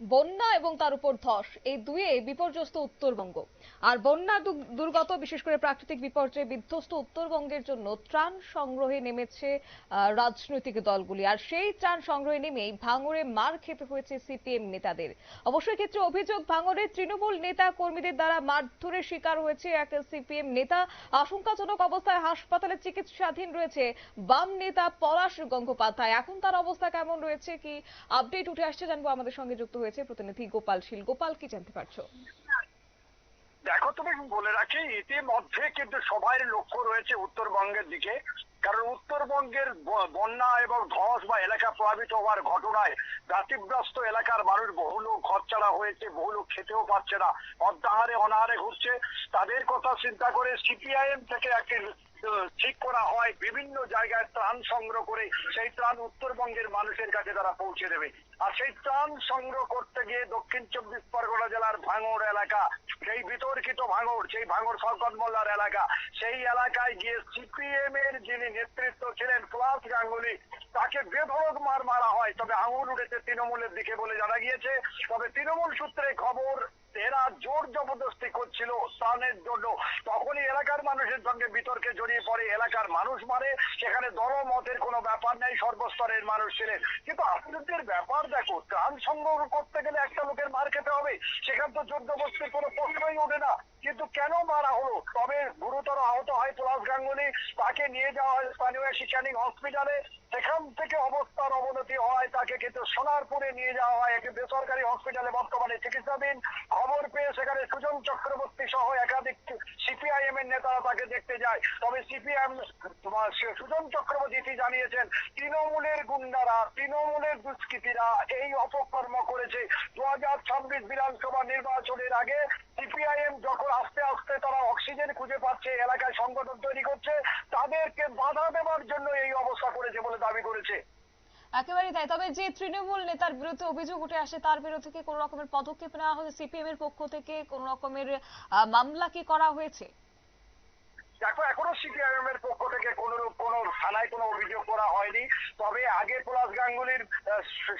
বন্যা এবং তার উপর ধস, এই দুয়ে বিপর্যস্ত উত্তরবঙ্গ। আর বন্যা দুর্গত, বিশেষ করে প্রাকৃতিক বিপর্যয়ে বিধ্বস্ত উত্তরবঙ্গের জন্য ত্রাণ সংগ্রহে নেমেছে রাজনৈতিক দলগুলি। আর সেই ত্রাণ সংগ্রহে নেমেই ভাঙড়ে মার খেতে হয়েছে সিপিএম নেতাদের। অবশ্যই ক্ষেত্রে অভিযোগ, ভাঙড়ে তৃণমূল নেতা কর্মীদের দ্বারা মারধরের শিকার হয়েছে এক সিপিএম নেতা। আশঙ্কাজনক অবস্থায় হাসপাতালে চিকিৎসাধীন রয়েছে বাম নেতা পলাশ গঙ্গোপাধ্যায়। এখন তার অবস্থা কেমন রয়েছে কি? আপডেট উঠে আসছে, জানব আমাদের সঙ্গে যুক্ত হয়েছে প্রতিনিধি গোপাল শীল। গোপাল কি জানতে পারছ? দেখো তুমি বলে রাখি, ইতিমধ্যে কিন্তু সবাই লক্ষ্য রয়েছে উত্তরবঙ্গের দিকে। কারণ উত্তরবঙ্গের বন্যা এবং ধস বা এলাকা প্রভাবিত হওয়ার ঘটনায় জাতিগ্রস্ত এলাকার মানুষ বহু লোক ঘর ছাড়া হয়েছে, বহু লোক খেতেও পাচ্ছে না। অর্ধাহারে অনাহারে ঘুরছে। তাদের কথা চিন্তা করে সিপিআইএম থেকে একটি ঠিক করা হয়, বিভিন্ন জায়গায় ত্রাণ সংগ্রহ করে সেই ত্রাণ উত্তরবঙ্গের মানুষের কাছে তারা পৌঁছে দেবে। আর সেই ত্রাণ সংগ্রহ করতে গিয়ে দক্ষিণ চব্বিশ পরগনা জেলার ভাঙড় এলাকা সেই বিতর্কিত ভাঙড়, সেই ভাঙড় শওকত মোল্লার এলাকা, সেই এলাকায় গিয়ে সিপিএম এর যিনি নেতৃত্ব ছিলেন সুভাষ গাঙ্গুলি, তাকে বেধড়ক মার মারা হয়। তবে আঙুল উঠেছে তৃণমূলের দিকে বলে জানা গিয়েছে। তবে তৃণমূল সূত্রে খবর, এরা জোর জবরদস্তি করছিল ত্রাণের জন্য। তখনই এলাকার মানুষের সঙ্গে বিতর্কে জড়িয়ে পড়ে, এলাকার মানুষ মারে। সেখানে দলমতের কোনো ব্যাপার নেই, সর্বস্তরের মানুষ ছিলেন। কিন্তু আশ্চর্যের দেখো, ত্রাণ সংগ্রহ করতে গেলে একটা লোকের মার খেতে হবে। সেখানে তো জোর কোনো প্রশ্নই ওঠে না। কিন্তু কেন মারা হলো? তবে গুরুতর আহত হয় পলাশ গাঙ্গুলি। তাকে নিয়ে যাওয়া হয় স্থানীয় ক্যানিং হসপিটালে সেখান থেকে অবস্থার অবনতি হয়, তাকে কিন্তু সোনারপুরে নিয়ে যাওয়া হয়, একটি বেসরকারি হসপিটালে বর্তমানে চিকিৎসাধীন। খবর পেয়ে সেখানে সুজন চক্রবর্তী সহ একাধিক সিপিআইএম এর নেতারা তাকে দেখতে যায়। তবে তোমার সুজন চক্রবর্তী জানিয়েছেন, তৃণমূলের গুন্ডারা, তৃণমূলের দুষ্কৃতীরা এই অপকর্ম করেছে। দু হাজার ছাব্বিশ বিধানসভা নির্বাচনের আগে সিপিআইএম যখন আস্তে অক্সিজেন খুঁজে পাচ্ছে, এলাকায় সংগঠন তৈরি করছে, তাদেরকে বাধা দেওয়ার জন্য এই অবস্থা করেছে বলে দাবি করেছে। একেবারেই তাই। তবে যে তৃণমূল নেতার বিরুদ্ধে অভিযোগ উঠে আসে, তার বিরুদ্ধে কি কোনো রকমের পদক্ষেপ নেওয়া হয়েছে? সিপিএম এর পক্ষ থেকে কোনো রকমের মামলা কি করা হয়েছে? দেখো, এখনও সিপিআইএম এর পক্ষ থেকে কোন থানায় কোনো অভিযোগ করা হয়নি। তবে আগে পলাশ গাঙ্গুলির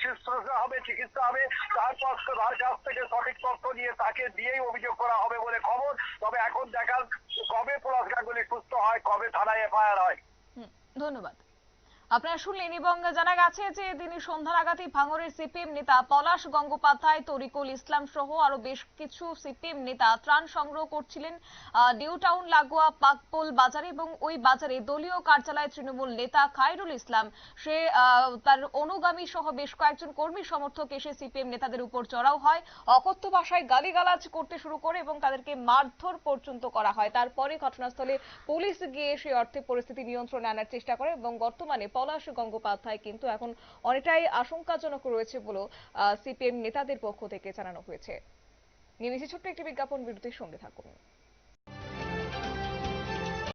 শুশ্রূষা হবে, চিকিৎসা হবে, তার তার কাছ থেকে সঠিক তথ্য নিয়ে তাকে দিয়েই অভিযোগ করা হবে বলে খবর। তবে এখন দেখার কবে পলাশ গাঙ্গুলি সুস্থ হয়, কবে থানায় এফআইআর হয়। ধন্যবাদ। আপনারা শুনলেন এবং জানা গেছে যে তিনি সন্ধ্যা নাগাদই ভাঙরের সিপিএম নেতা পলাশ গঙ্গোপাধ্যায়, তরিকুল ইসলাম সহ আরও বেশ কিছু সিপিএম নেতা ত্রাণ সংগ্রহ করছিলেন নিউ টাউন, লাগোয়া, পাকপোল বাজারে এবং ওই বাজারে দলীয় কার্যালয়ে তৃণমূল নেতা খায়রুল ইসলাম, সে তার অনুগামী সহ বেশ কয়েকজন কর্মী সমর্থক এসে সিপিএম নেতাদের উপর চড়াও হয়, অকথ্য ভাষায় গালিগালাজ করতে শুরু করে এবং তাদেরকে মারধর পর্যন্ত করা হয়। তারপরে ঘটনাস্থলে পুলিশ গিয়ে সেই অর্থে পরিস্থিতি নিয়ন্ত্রণে আনার চেষ্টা করে এবং বর্তমানে পলাশ গঙ্গোপাধ্যায় কিন্তু এখন অনেকটাই আশঙ্কাজনক রয়েছে বলেও সিপিএম নেতাদের পক্ষ থেকে জানানো হয়েছে। নিয়ে নিচ্ছি ছোট্ট একটি বিজ্ঞাপন, বিরতির সঙ্গে থাকুন।